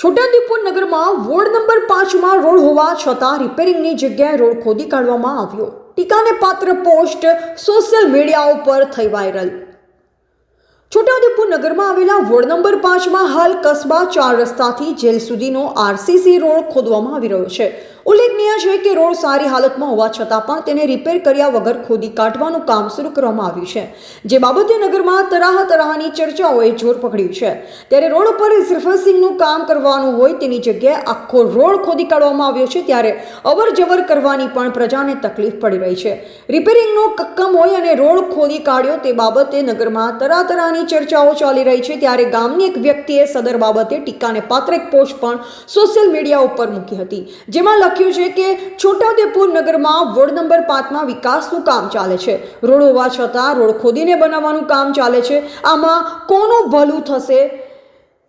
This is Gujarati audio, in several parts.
છોટાઉદેપુર નગરમાં વોર્ડ નંબર પાંચમાં રોડ હોવા છતાં રિપેરિંગની જગ્યાએ રોડ ખોદી કાઢવામાં આવ્યો. ટીકાને પાત્ર પોસ્ટ સોશિયલ મીડિયા ઉપર થઈ વાયરલ છોટાઉદેપુર નગરમાં આવેલા વોર્ડ નંબર પાંચમાં હાલ કસ્બા ચાર રસ્તાથી જેલ સુધીનો આરસીસી રોડ ખોદવામાં આવી રહ્યો છે. ઉલ્લેખનીય છે કે રોડ સારી હાલતમાં હોવા છતાં પણ તેને રિપેર કર્યા વગર ખોદી કાઢવાનું કામ શરૂ કરવામાં આવ્યું છે. જે બાબતે નગરમાં તરાહ તરાહની ચર્ચાઓએ જોર પકડ્યું છે. ત્યારે રોડ ઉપર રિસર્ફેસિંગનું કામ કરવાનું હોય તેની જગ્યાએ આખો રોડ ખોદી કાઢવામાં આવ્યો છે ત્યારે અવર જવર કરવાની પણ પ્રજાને તકલીફ પડી રહી છે. રિપેરિંગનો કક્કમ હોય અને રોડ ખોદી કાઢ્યો તે બાબતે નગરમાં તરાહ તરાહની ચર્ચાઓ ચાલી રહી છે ત્યારે ગામની એક વ્યક્તિએ સદર બાબતે ટીકાને પાત્ર એક પોસ્ટ પણ સોશિયલ મીડિયા ઉપર મૂકી હતી. જેમાં લખ્યું છે કે, છોટાઉદેપુર નગરમાં વોર્ડ નંબર પાંચમાં વિકાસનું કામ ચાલે છે. રોડ હોવા છતાં રોડ ખોદીને બનાવવાનું કામ ચાલે છે. આમાં કોનું ભલું થશે?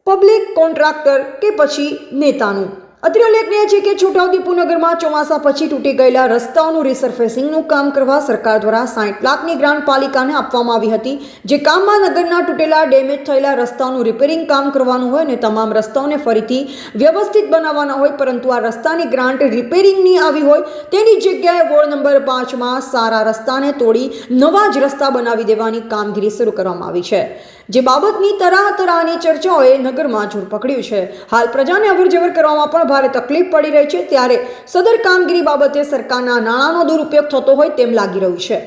પબ્લિક કોન્ટ્રાક્ટર કે પછી નેતાનું? અત્રે ઉલ્લેખનીય છે કે છોટાઉદેપુર નગરમાં ચોમાસા પછી તૂટી ગયેલા રસ્તાઓનું રિસર્ફેસિંગનું કામ કરવા સરકાર દ્વારા સાઠ લાખની ગ્રાન્ટ પાલિકાને આપવામાં આવી હતી. જે કામમાં નગરના તૂટેલા, ડેમેજ થયેલા રસ્તાઓનું રિપેરિંગ કામ કરવાનું હોય અને તમામ રસ્તાઓને ફરીથી વ્યવસ્થિત બનાવવાના હોય, પરંતુ આ રસ્તાની ગ્રાન્ટ રિપેરિંગની આવી હોય, તેની જગ્યાએ વોર્ડ નંબર પાંચમાં સારા રસ્તાને તોડી નવા જ રસ્તા બનાવી દેવાની કામગીરી શરૂ કરવામાં આવી છે. જે બાબતની તરાહ તરાહની ચર્ચાઓએ નગરમાં જોર પકડ્યું છે. હાલ પ્રજાને અવરજવર કરવામાં પણ ભારે તકલીફ પડી રહી છે ત્યારે સદર કામગીરી બાબતે સરકારના નાણાંનો દુરુપયોગ થતો હોય તેમ લાગી રહ્યું છે.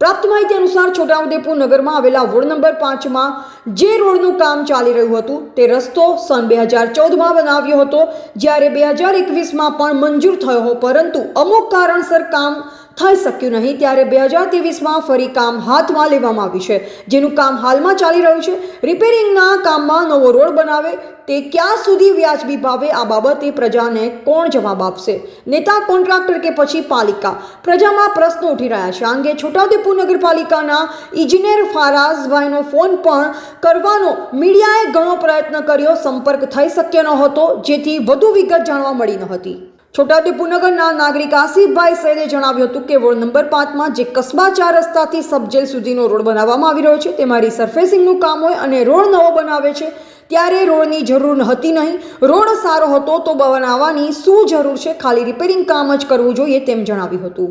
પ્રાપ્ત માહિતી અનુસાર છોટાઉદેપુર નગરમાં આવેલા વોર્ડ નંબર પાંચમાં જે રોડનું કામ ચાલી રહ્યું હતું તે રસ્તો સન બે હજાર ચૌદમાં બનાવ્યો હતો, જ્યારે બે હજાર એકવીસમાં પણ મંજૂર થયો પરંતુ અમુક કારણસર કામ થઈ શક્યું નહીં ત્યારે બે હજાર ત્રેવીસમાં ફરી કામ હાથમાં લેવામાં આવ્યું છે. જેનું કામ હાલમાં ચાલી રહ્યું છે. રિપેરિંગના કામમાં નવો રોડ બનાવે તે ક્યાં સુધી વ્યાજબી ભાવે આ બાબતે પ્રજાને કોણ જવાબ આપશે? નેતા, કોન્ટ્રાક્ટર કે પછી પાલિકા? પ્રજામાં પ્રશ્નો ઉઠી રહ્યા છે. આ અંગે છોટાઉદેપુર નગરપાલિકાના ઇજનેર ફારાઝભાઈનો ફોન પણ કરવાનો મીડિયાએ ઘણો પ્રયત્ન કર્યો. સંપર્ક થઈ શક્ય ન હતો જેથી વધુ વિગત જાણવા મળી ન હતી. છોટાઉદેપુર નગરના નાગરિક આસિફભાઈ સૈદે જણાવ્યું હતું કે વોર્ડ નંબર પાંચમાં જે કસ્બા ચાર રસ્તાથી સબજેલ સુધીનો રોડ બનાવવામાં આવી રહ્યો છે તેમાં રિસર્ફેસિંગનું કામ હોય અને રોડ નવો બનાવે છે, ત્યારે રોડની જરૂર હતી નહીં. રોડ સારો હતો તો બનાવવાની શું જરૂર છે, ખાલી રિપેરિંગ કામ જ કરવું જોઈએ તેમ જણાવ્યું હતું.